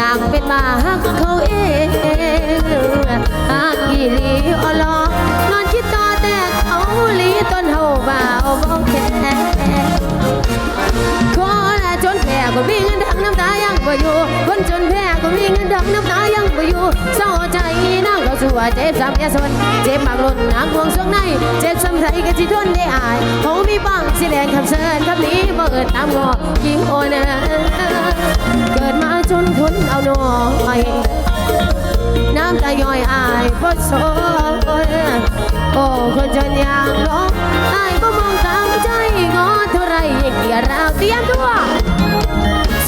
อยากเป็นมาฮักเขาเองฮักอีหลีออลอนอนคิดต่อแต่เขาหลีต้นเฮาบ่าวบ่แค่คนละจนแพ้ก็มีเงินดังน้ำตายังบ่อยู่คนจนแพ้ก็มีเงินดังน้ำตายังบ่อยู่เศร้าใจ นั่งเขาเจ็บซ้ำยาสนเจ็บปากล้นหางห่วงสวงใน เจ็บซ้ำไรก็สิทนได้อายเขามีบังสิแดงคำเชิญคำนี้บ่เอิดตามงอยิงโอนะเกิดมาจนทนเอาหน่อยน้ำตาย่อยอายบ่สนโอ้คนจนอยากร้องอายบ่มองตามใจงอเท่าไรยิ่งเกลียดเราเตรียมตัว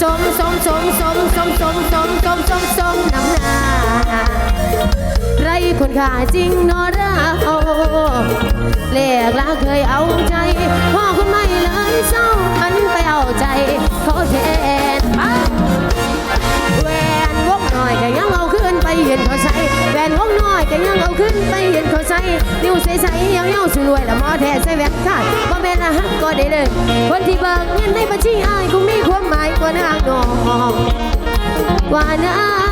สมสมสมสมสมสมสมสมสมสมน้ำหนา ไรคนค่าจริงนอเราแลกลาเคยเอาใจ พ่อคุณไม่เลยเศร้าหันไปเอาใจ เขาแทนแหวนวงน้อยก็ยังเอาขึ้นไปเห็นเขาใช้แหวนวงน้อยก็ยังเอาขึ้นไปเห็นเขาใช้นิ้วใสๆยังเย้าสรวยแล้วมอแท้ใส่แหวนขาดบ่แม่นอาหักก็ได้เลยคนที่เบิกเงินในบัญชีอ้ายคงมีความหมายกว่านางนองกว่านาง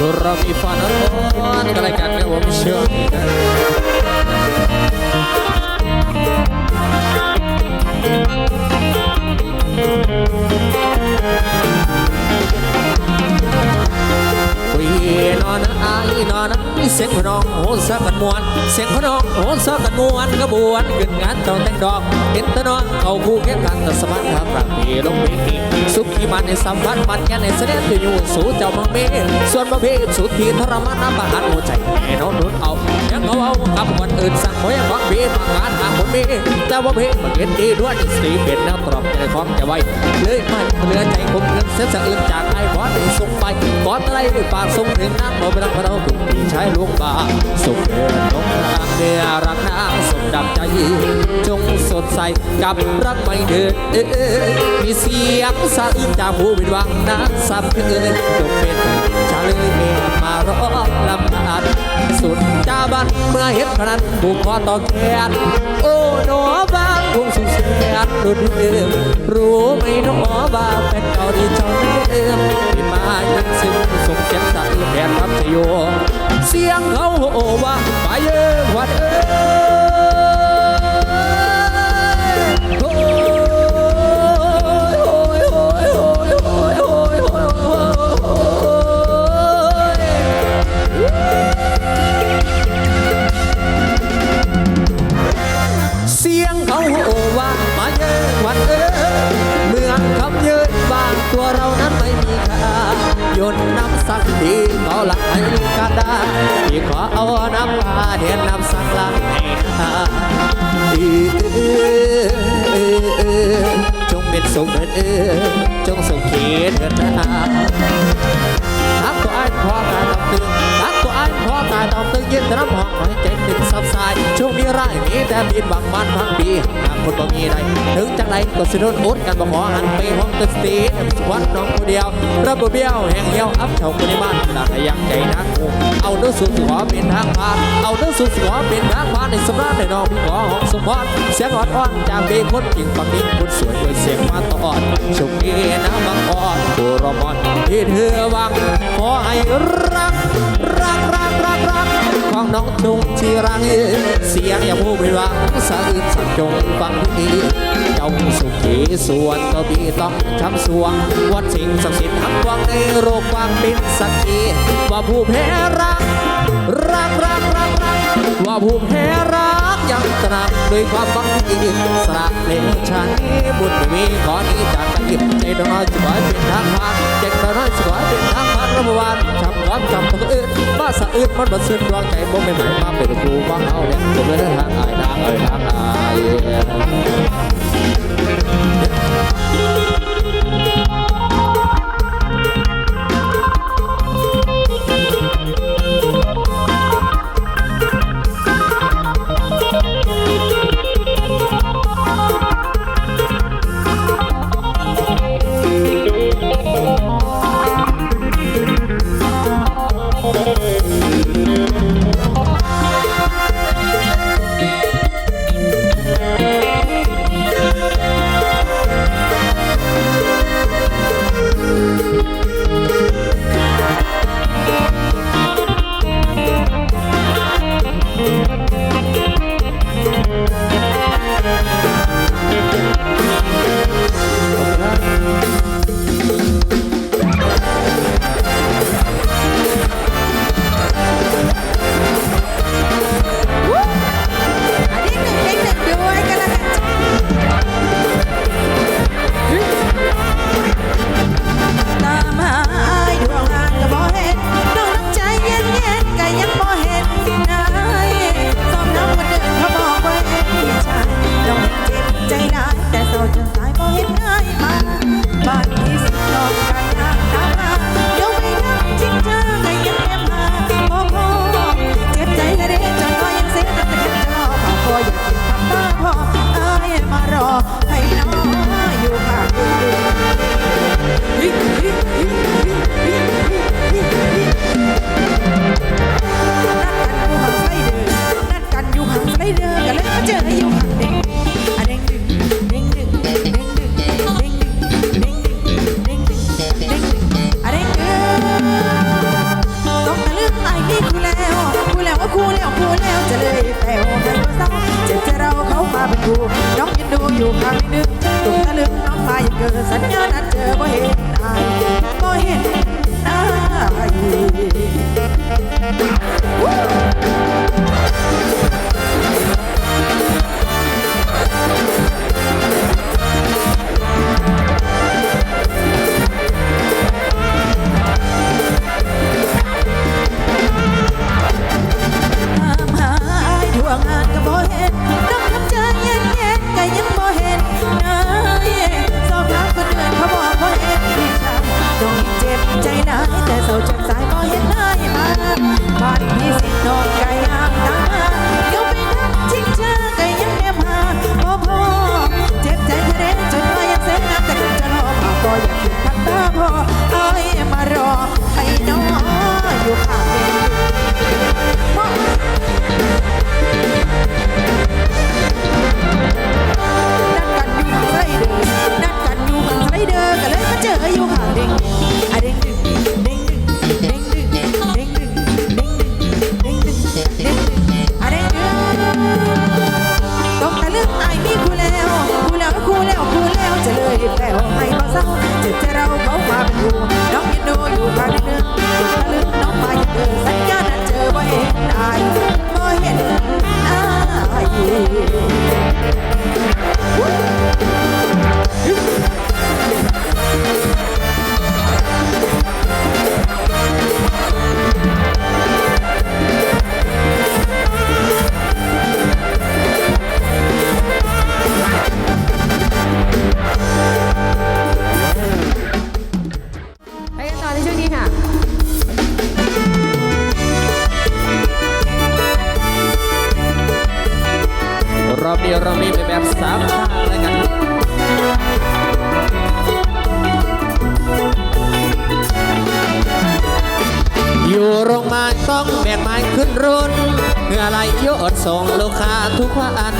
Lurang Ivanakon Kelekannya wong syongan Winona Ainona เสียงพน้องโหสักกันมวน เสียงพน้องโหสักกันมวนกระบวนขึ้นงานต้องแต่งดอกเห็นตะนองเขาคู่แข่งกันแต่สมัครทางรักพี่ลงเวทีสุขีมันในสัมพันธ์มันแค่ในเสด็จอยู่สู่เจ้ามังเมส่วนประเภทสุดที่ทรมานน้ำบาดหัวใจแม่น้องนุ่นเอายังเอาเอากับคนอื่นสั่งไว้ฟังเบียมางานหาคนเมแต่ว่าเพลงมันเห็นดีด้วยสีเป็นแนวตรอบในความจะไว้เลยมันเลือใจคมเงินเสียสะอื่นจากไอ้บอสส่งไปบอสอะไรปากส่งถึงนั่งมาเป็นเราถูกพี่ชายลูกบาสุขเดินลงทางเนื้อรักนางสมดังใจ จงสดใสกับรักไม่เดินเอ้ยมีเสียงสะอื้นจากผู้เป็นวังน้ำซับเกินจงเป็นชาเลยเมียมาร้องลำพันสุดจาบันเมื่อเห็นขนาดบุกคอต่อแขนโอ้หนอบางคงสุขเสียนดุดเดิมรู้ไหมหนอบางเป็นเก่าที่เจ้าเดิม เสียงเขาโอว่าไปเยอะวัดเอ้ยโอ้ยโอ้ยโอ้ยโอ้ยโอ้ยโอ้ยโอ้ยโอ้ยเสียงเขาโอว่ามาเยอะวัดเอ้ยเมืองคำเยอะบางตัวเรานั้นไม่มีค่า ยนน้ำสักทีก็ละไหลกระดาที่ขอเอาน้ำพาเห็นน้ำสักละให้หาจงเป็นสุขเดินจงสุขเขตเดินหาหากขอให้ายขอการตับตึง ตาต้องตึงยืนรับห้องหายใจติดซับสาย ช่วงนี้ไร้ายมีแต่บินบางมันบางปีหากคนบ่มีใดถึงจังไรก็สิโดนอุดกันบ่ขอหันไปห้องตึกสตีวัดน้องผู้เดียวระบบเบี้ยวแห่งเหี่ยวอัพเฉาคนในบ้านหลักยังใจนักเอาเนื้อสูตรสิขอเป็นทางผ่านเอาเนื้อสูตรสิขอเป็นทางผ่านในสำราญในน้องพี่ขอหอมสมพรเสียงอ่อนอ่อนจากเบคนจริงฟังนิ่งคนสวยด้วยเสียงมาตอดชุกนี้นะบางอ่อนตัวรมอนที่เธอวังขอให้รัก องน้องจงชีรังเสียงอย่าพูดไปวังสะอึกสั่งจงฟังพี่เจ้าสุขีส่วนก็บีต้องช้ำสวงวัดสิ่งศักดิ์สิทธิ์ทั้งวังในโรความเป็นสักทีว่าผู้แพ้รัก รักรักรักรักว่าผู้แพ้รักยังตรักด้วยความบังเอิญสระเลวชันบุญมีขอนี้จากกันยิบใจดน้อยสบายเป็นทางผ่านใจดน้อยสบายเป็นทางผ่านระบวานทำความจำคนอื่นบ้าสะอื้นมันบัดซึ้งดวงใจบ่ไม่หมายมาเป็นครูว่าเอาเนี่ยผมเลยทางอายทางเอ่ยทางอาย สัญญานัดเจอบ่เห็นอายบ่เห็นอายตามหาอายทั่วงานก็บ่เห็นายแต่เร้าจนสายก็เห็นได้มาบ้านพี่สิน้องก็ยังตามหาเดี๋ยวไปนัดจริงเธอก็ยังแนมหาบ่พอเจ็บใจแท้ๆจนว่ายังเส้นน้ำแต่คุณจะรอมาก็อยากอยู่พักตาพอเอ้ยมารอให้น้องอยู่ข้างเด็ก นี้เรามีแบบสามชาติเลยกันอยู่โรงงานต้องแบกไม้ขึ้นรถเพื่ออะไรยอดส่งลูกค้าทุกวัน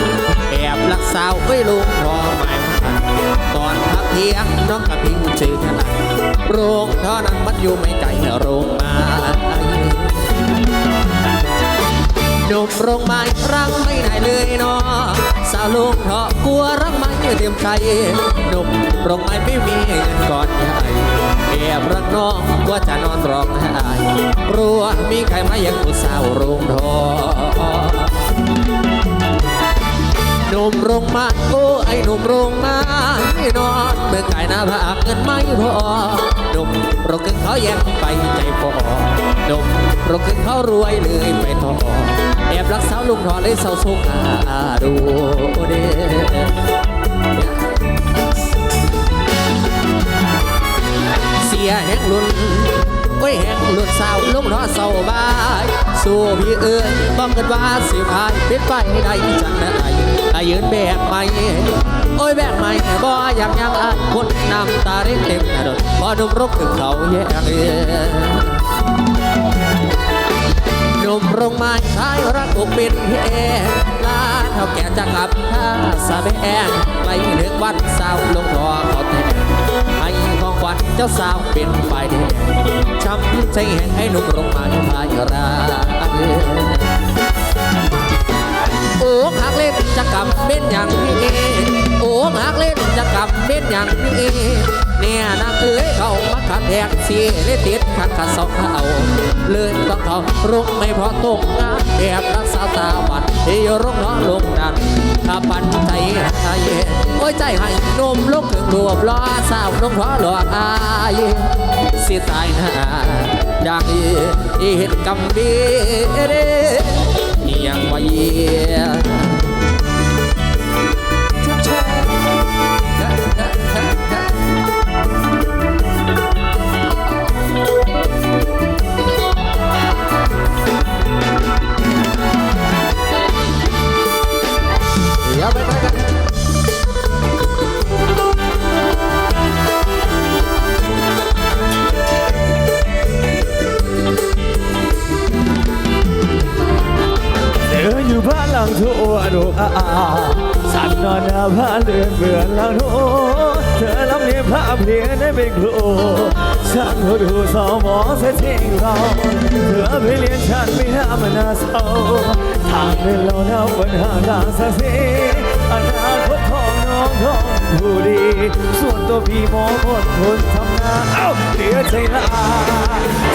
แอบรักสาวไว้ลุงรอหมายมันตอนพักเที่ยงน้องกับพิงชื่อขนาดโรงเท่านั้นมันอยู่ไม่ไกลโรงงานหนุ่มโรงไม้รังไม่ได้เลยเนาะ ลุงเถาะกลัวรักไม่เตรียมใจหนุ่มโรงไม้ไม่มีเงินก่อนใหญ่แอบรักน้องกลัวจะนอนร้องไห้กลัวมีใครมายังผู้สาวโรงทอหนุ่มโรงมาโอ้ไอ้หนุ่มโรงมาไม่นอนเมื่อไก่หน้าผากเงินไม่พอหนุ่มโรงกึ่งเขาแยกไปใจพอหนุ่ม รงกึ่งเขารวยเลยไปทอแอบรักสาวลุงทอเลยเศร้าโศกอาดูเด้เสียแห่งลุนโอ้ยแห่งลุนสาวลุงทอเศร้าบายสู้พี่เอ้ยบอกกันว่าสิพายเป็นไปได้จังได้อายืนแบกไม่โอ้ยแบกไม่บ่อยากยังอายคนน้ำตาเร็นเต็มถนนพอหนุ่มรกถึงเขาแยกเอยหนุ่ รงไม้ชายรักอกเป็นเพียลาเท่าแก่จะกลับท่าสะแบงไปนึกวันสาวลงทอขอแทนให้ของขวัญเจ้าสาวเป็นฝ่ายแดงช้ำใจแห่งให้หนุ่มโรงไม้ชายรักโอ้หัก เล่นจะกำเป็นอย่างนี้โอ้หักเล่นจะกำเป็นอย่างนี้เนี่ยนางเอ๋ยเขามาขับแท็กซี่เลยติดขัดขัดสองเขาเลยต้องเขารุกไม่พอตกงานแอบรักสาวตาหวันที่รุกน้องลงดันถ้าปันใจใจโอ้ยใจให้นมลุกถึงรวบล้อสาวน้องขอหลอกอายสิตายหน้าอย่างนี้เห็นกำดีเด้ยังว่ เพลียได้เป็นครูฉันก็ดูสาวหมอเสียทิ้งเราเธอไปเลี้ยงฉันไม่น่ามันน่าเศร้าทางเดินเราหน้าปัญหาทางสักสีอนาคตของน้องท้องผู้ดี ส่วนตัวพี่มองคนคนทำงานเอ้าเดี๋ยวใจลา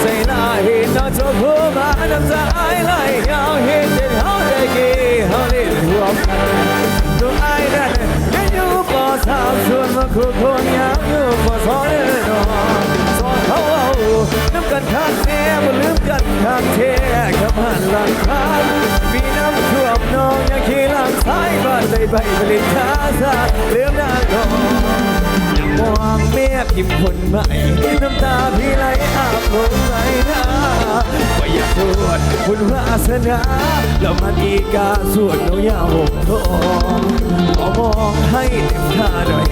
ใจลาเห็นน้องเจ้าพูมาน้ำตาไหลยาวเห็นเด็ดเขาได้กี่เขาได้รวมกัน วชวนมาคู่คนยังอยู่ปอสอนเนาะสอนเขาเอาน้ำกันข้างแน่บ่ลืมกันข้างเทกับหันหลังคานมีน้ำท่วมน้องยังขี่หลังซ้ายบ้านได้ไปผลิตชาซาเลือมหน้าก่อน มองเมียพิมพ์คนใหม่ น้ำตาพี่ไหลอาบลงไหลหน้าว่าอยากตรวจคุณวาสนาแล้วมันอีกาสวดโนยาหงทองขอมองให้เต็มท่าหน่อย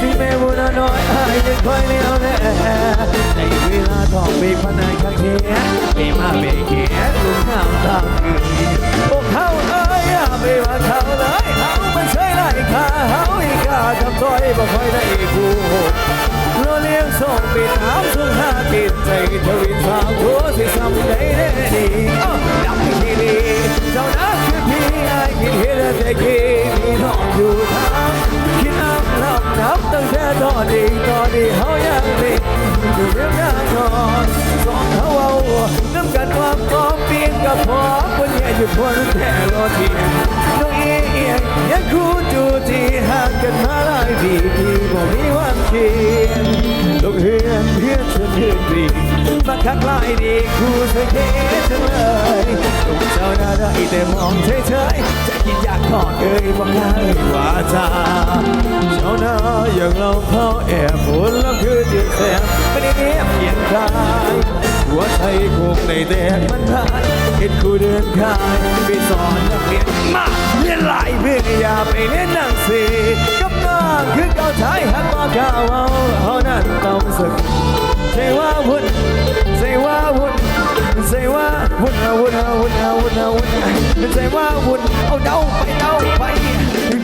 ถึงแม้บุญน้อยอายยังคอยเลี้ยวแน่ในเวลาทองไปพนันข้างเคียไปมาเบเกียลุงงามตาคืน ปิดน้ำส่งหากินใจทวินสาวทัวสิซ้ำได้แน่ดีดำที่ดีเจ้านั้นคือพี่ไอ้คิดเห็นแต่กี้พี่น้องอยู่ทางคิดน้ำน้ำน้ำตั้งแต่ตอนนี้ตอนนี้เขายังดีอยู่เรื่องงานนอนสองเขาเอาน้ำกันความพร้อมเปียงกับพอคนแย่อยู่คนแค่รอทีียังคู่จูที่ห่างกันมาหลายปีที่บ่มีวันเคียนลูกเฮือนเพื่อนฉันเฮือนดีมาคักลายดีคู่เธอเท่จังเลยลูกเจ้าหน้าได้แต่มองเฉยๆจะคิดอยากขอเอ่ยบอกง่ายวาจาเจ้าหน้าอย่างเราเขาแอบฝนแล้วคือเดือดแสบไม่ได้เนียบเพียงกาย หัวใจคงในแดงมันพายเห็นครูเดินขายไปสอนนักเรียนมาเรียนหลายเพื่ออย่าไปเรียนหนังสือกับน้องคือเก่าชายหักว่าเก่าเอาเขานั้นต้องสึกใจว่าวุ่นใจว่าวุ่นใจว่าวุ่นเอาวุ่นเอาวุ่นเอาวุ่นเอาวุ่นใจว่าวุ่นเอาเดาไปเดาไป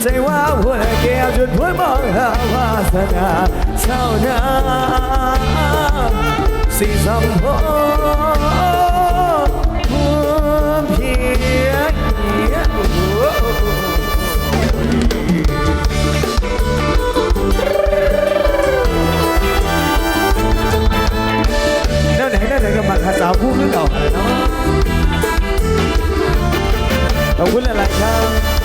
ใจว่าวุ่นแก้วจนพ้นมองหาวาสนาเศร้านา si dầm hó thương hiếc hiếc nó để nó để cái mặt hạt xào vuông nó đầu. Nó quên là lại sao